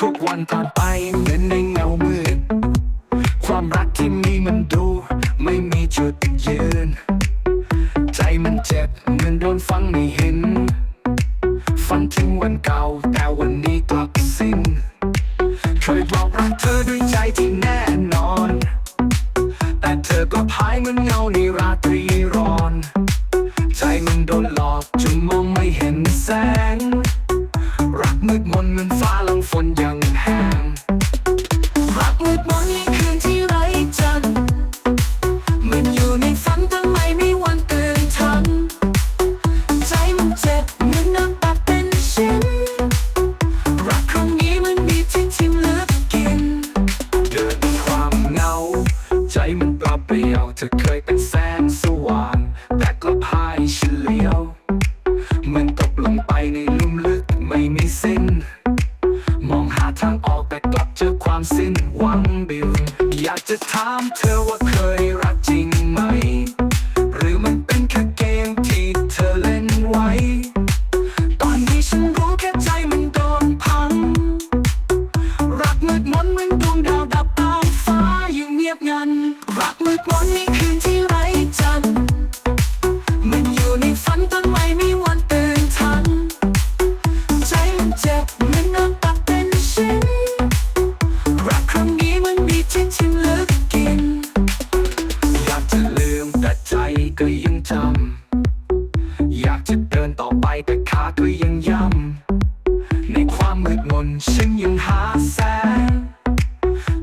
ทุกวันผ่านไปเหมือนในเงามืด ความรักที่มีมันดู ไม่มีจุดยืน ใจมันเจ็บเหมือนโดนฟังไม่เห็นฝันถึงวันเก่า แต่วันนี้กลับสิ้นเคยบอกรักเธอด้วยใจที่แน่นอน แต่เธอก็พายเหมือนเงาในราตรี อเคยเป็นแสงสว่าง แต่กลับพายเฉลียว เหมือนตกลงไปในลุ่มลึกไม่มีสิ้น มองหาทางออกแต่กลับเจอความสิ้นหวังบิว อยากจะถามเธอว่า แต่ขาก็ยังย้ำในความมืดมนฉันยังหาแสง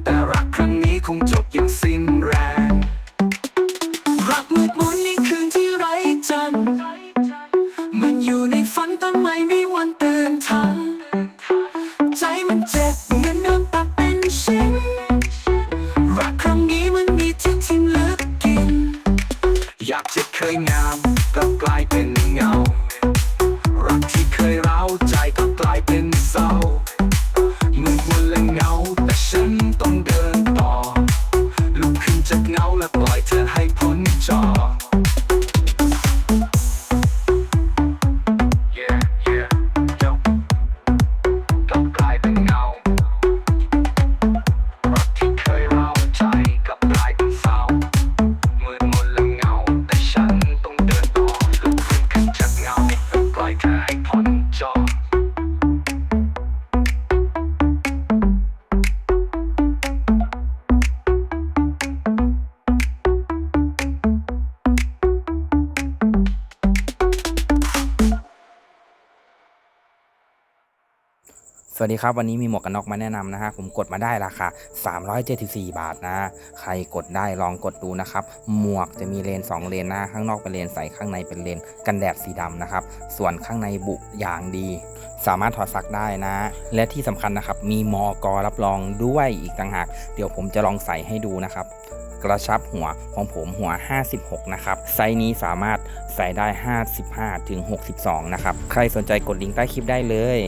แต่รักครั้งนี้คงจบอย่างสิ้นแรง รักมืดมนในคืนที่ไร้จันทร์มันอยู่ในฝันแต่ไม่มีวันตื่นทัน ใจมันเจ็บเหมือนน้ำตาเป็นชิ้นรักครั้งนี้มันมีที่ที่ลึกกิน อยากจะเคยงามกลับกลายเป็นเงา วัสดีครับวันนี้มีหมวกกันน็อกมาแนะนำนะฮะผมกดมาได้ราคา 374 บาทนะ ใครกดได้ลองกดดูนะครับ หมวกจะมีเลน 2 เลนนะข้างนอกเป็นเลนใสข้างในเป็นเลนกันแดดสีดำนะครับ ส่วนข้างในบุอย่างดี สามารถถอดซักได้นะ และที่สำคัญนะครับ มีมอกอรับรองด้วยอีกต่างหาก เดี๋ยวผมจะลองใส่ให้ดูนะครับกระชับหัวของผมหัว 56 นะครับ ไซส์นี้สามารถใส่ได้ 55ถึง62 นะครับ ใครสนใจกดลิงก์ใต้คลิปได้เลย